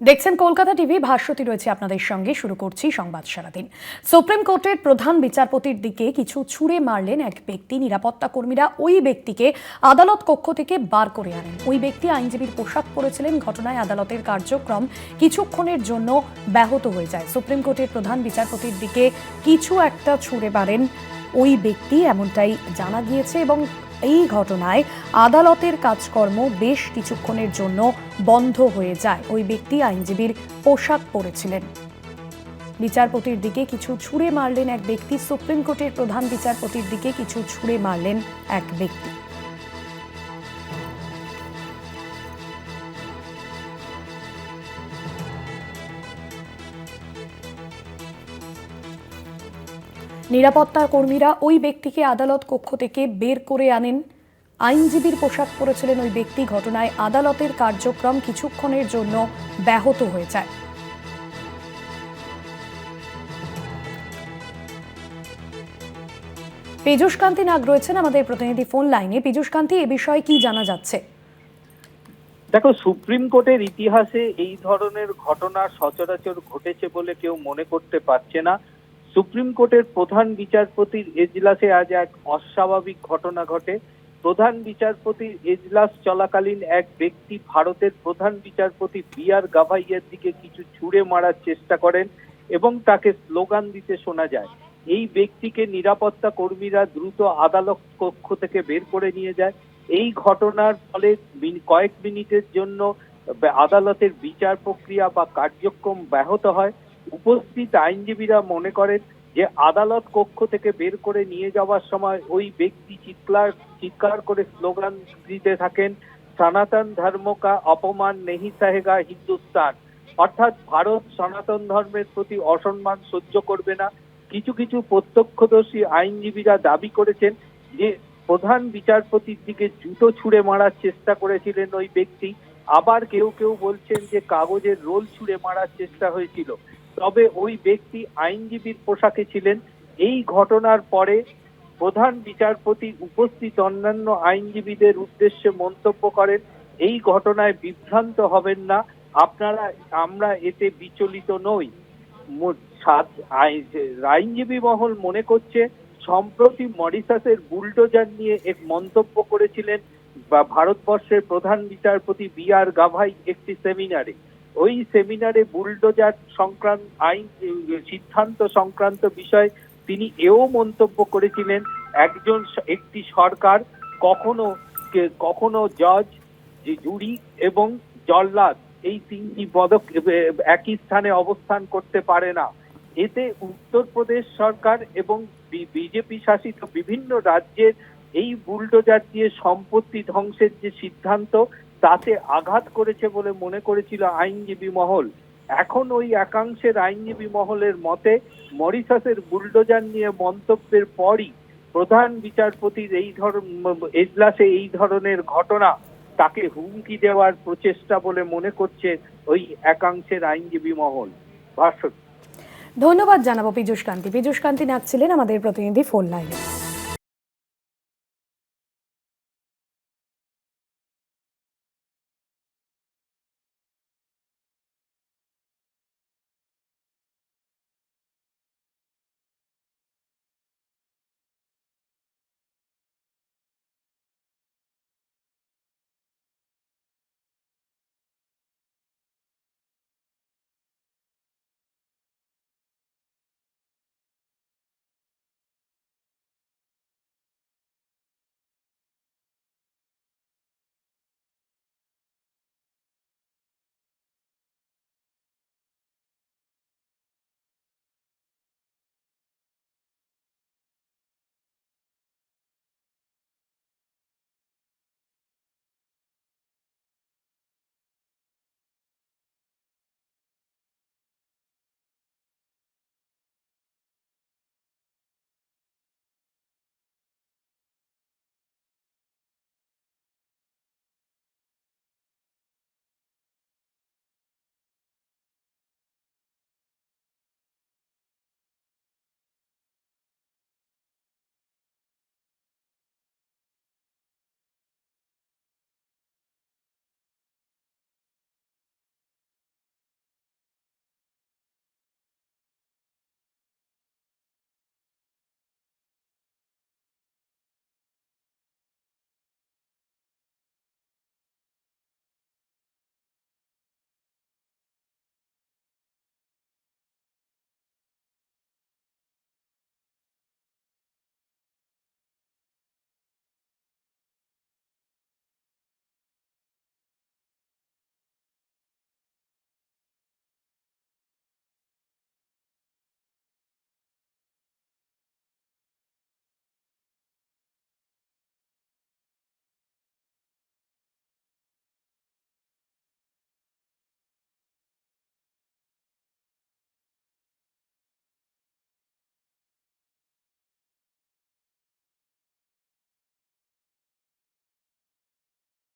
দেখছেন কলকাতা টিভি ভাষ্যতি রয়েছে আপনাদের সঙ্গে। শুরু করছি সংবাদ সারাদিন। সুপ্রিম কোর্টের প্রধান বিচারপতির দিকে কিছু ছুঁড়ে মারলেন এক ব্যক্তি। নিরাপত্তা কর্মীরা ওই ব্যক্তিকে আদালত কক্ষ থেকে বার করে আনেন। ওই ব্যক্তি আইনজীবীর পোশাক পরেছিলেন, ঘটনায় আদালতের কার্যক্রম কিছুক্ষণের জন্য ব্যাহত হয়ে যায়। সুপ্রিম কোর্টের প্রধান বিচারপতির দিকে কিছু একটা ছুঁড়ে মারেন ওই ব্যক্তি, এমনটাই জানা গিয়েছে এবং এই ঘটনায় আদালতের কাজকর্ম বেশ কিছুক্ষণের জন্য বন্ধ হয়ে যায়। ওই ব্যক্তি আইনজীবীর পোশাক পরেছিলেন। বিচারপতির দিকে কিছু ছুড়ে মারলেন এক ব্যক্তি। সুপ্রিম কোর্টের প্রধান বিচারপতির দিকে কিছু ছুড়ে মারলেন এক ব্যক্তি। নিরাপত্তা কর্মীরা ওই ব্যক্তিকে আদালত কক্ষ থেকে বের করে আনেন। আইনজীবীর পোশাক পরেছিলেন ওই ব্যক্তি। ঘটনায় আদালতের কার্যক্রম কিছুক্ষণের জন্য ব্যাহত হয়ে যায়। পীযূষ কান্তি নাগ রয়েছেন আমাদের প্রতিনিধি ফোন লাইনে। পীযূষ কান্তি এ বিষয়ে কি জানা যাচ্ছে? দেখো, সুপ্রিম কোর্টের ইতিহাসে এই ধরনের ঘটনা সচরাচর ঘটেছে বলে কেউ মনে করতে পারছে না। সুপ্রিম কোর্টের প্রধান বিচারপতির এজলাসে আজ এক অস্বাভাবিক ঘটনা ঘটে। প্রধান বিচারপতির এজলাস চলাকালীন এক ব্যক্তি ভারতের প্রধান বিচারপতি বি আর গাভাইয়ের দিকে কিছু ছুঁড়ে মারার চেষ্টা করেন এবং তাকে স্লোগান দিতে শোনা যায়। এই ব্যক্তিকে নিরাপত্তা কর্মীরা দ্রুত আদালত কক্ষ থেকে বের করে নিয়ে যায়। এই ঘটনার ফলে কয়েক মিনিটের জন্য আদালতের বিচার প্রক্রিয়া বা কার্যক্রম ব্যাহত হয়। উপস্থিত আইনজীবীরা মনে করেন যে আদালত কক্ষ থেকে বের করে নিয়ে যাওয়ার সময় ওই ব্যক্তি চিৎকার চিৎকার করে স্লোগান দিতে থাকেন, সনাতন ধর্ম কা অপমান নেহি সাহেগা হিন্দুস্তান। অর্থাৎ ভারত সনাতন ধর্মের প্রতি অসম্মান সহ্য করবে না। কিছু কিছু প্রত্যক্ষদর্শী আইনজীবীরা দাবি করেছেন যে প্রধান বিচারপতির দিকে জুতো ছুঁড়ে মারার চেষ্টা করেছিলেন ওই ব্যক্তি। আবার কেউ কেউ বলছেন যে কাগজের রোল ছুঁড়ে মারার চেষ্টা হয়েছিল। তবে ওই ব্যক্তি আইনজীবীর পোশাকে ছিলেন। এই ঘটনার পরে প্রধান বিচারপতি উপস্থিত অন্যান্য আইনজীবীদের উদ্দেশ্যে মন্তব্য করেন, এই ঘটনায় বিভ্রান্ত হবেন না, আপনারা, আমরা এতে বিচলিত নই। আইনজীবী মহল মনে করছে, সম্প্রতি মরিশাসের বুলডোজার নিয়ে এক মন্তব্য করেছিলেন, বা ভারতবর্ষের প্রধান বিচারপতি বি আর গাভাই একটি সেমিনারে। ওই সেমিনারে বুলডোজার সংক্রান্ত আইন সিদ্ধান্ত সংক্রান্ত বিষয় তিনি এও মন্তব্য করেছিলেন, একজন একটি সরকার কখনো কখনো জজ জুরি এবং জল্লাদ, এই তিনটি পদক একই স্থানে অবস্থান করতে পারে না। এতে উত্তরপ্রদেশ সরকার এবং বিজেপি শাসিত বিভিন্ন রাজ্যের এই বুলডোজার দিয়ে সম্পত্তি ধ্বংসের যে সিদ্ধান্ত তাতে আঘাত করেছে বলে মনে করেছিল আইনজীবী মহল। এখন ওই একাংশের আইনজীবী মহলের মতে মরিশাসের বুলডোজার নিয়ে মন্তব্যের পরই প্রধান বিচারপতির এই ধর এজলাসে এই ধরনের ঘটনা তাকে হুমকি দেওয়ার প্রচেষ্টা বলে মনে করছে ওই একাংশের আইনজীবী মহল। ভাষ্য ধন্যবাদ জানাব পীযূষ কান্তি। পীযূষ কান্তি নাগ ছিলেন আমাদের প্রতিনিধি ফোন লাইনে।